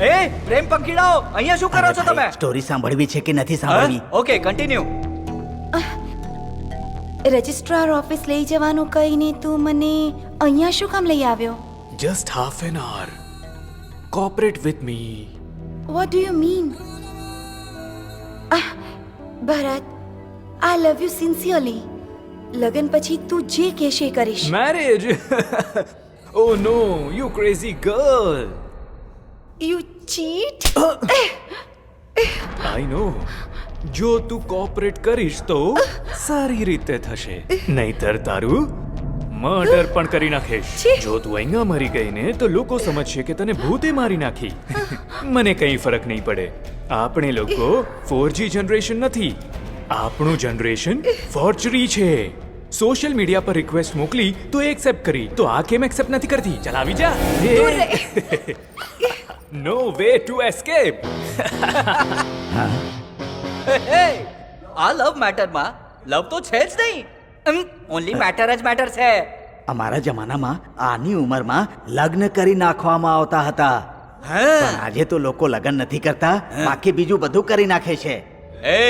એ પ્રેમ પંખીડાઓ અહીંયા શું કરો છો તમે? સ્ટોરી સાંભળવી છે કે નથી સાંભળવી? ઓકે કન્ટિન્યુ રજિસ્ટ્રાર ઓફિસ લઈ જવાનું કહીને તું મને અહીંયા શું કામ લઈ આવ્યો? Just half an hour cooperate with me what do you mean Bharat I love you sincerely લગન પછી તું જે કહેશે કરીશ. Marriage oh no you crazy girl. You cheat I know જો તું કોઓપરેટ કરીશ તો સારી રીતે થશે. નહીતર તારું મર્ડર પણ કરી નાખીશ. જો તું અહીંયા મરી ગઈ ને તો લોકો સમજશે કે તને ભૂતે મારી નાખી. મને કંઈ ફરક નહીં પડે. આપણે લોકો ફોરજી જનરેશન નથી. આપણું જનરેશન ફોર્ચરી છે. સોશિયલ મીડિયા પર રિક્વેસ્ટ મોકલી તો એક્સેપ્ટ કરી. તો આ કેમ એક્સેપ્ટ નથી કરતી? ચાલ આવી જા. નો વે ટુ એસ્કેપ હે આ લવ મેટરમાં લવ તો છે જ નહીં. ઓનલી મેટર જ મેટર છે. અમારા જમાનામાં આની ઉંમરમાં લગ્ન કરી નાખવામાં આવતા હતા. પણ આજે તો લોકો લગ્ન નથી કરતા બાકી બીજું બધું કરી નાખે છે. એ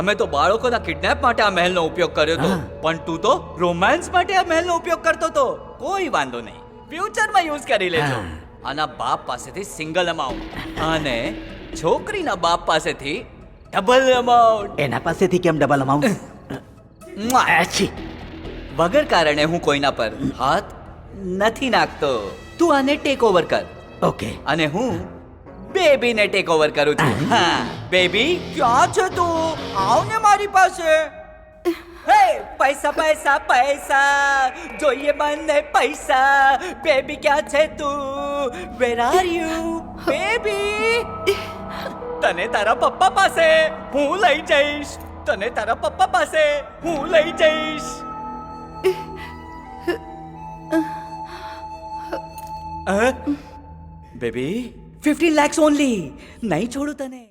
અમે તો બાળકોના કિડનેપ માટે આ મહેલનો ઉપયોગ કર્યો હતો. પણ તું તો રોમાન્સ માટે આ મહેલનો ઉપયોગ કરતો હતો. કોઈ વાંધો નહીં. ફ્યુચરમાં યુઝ કરી લેજો. હા. આના બાપ પાસેથી સિંગલ અમાઉન્ટ અને છોકરીના બાપ પાસેથી ડબલ અમાઉન્ટ એના પાસેથી કેમ ડબલ અમાઉન્ટ વગર કારણે હું કોઈના પર હાથ નથી નાખતો. તું આને ટેક ઓવર કર. ઓકે અને હું બેબીને ટેક ઓવર કરું છું. હા બેબી ક્યાં છે તું? આવ ને મારી પાસે. પૈસા પૈસા પૈસા. જોઈએ બંને પૈસા. બેબી ક્યાં છે તું? વેર આર યુ બેબી તને તારા પપ્પા પાસે હું લઈ જઈશ. તને તારા પપ્પા પાસે હું લઈ જઈશ. બેબી ફિફ્ટીન લેક્સ ઓનલી નહીં છોડું તને.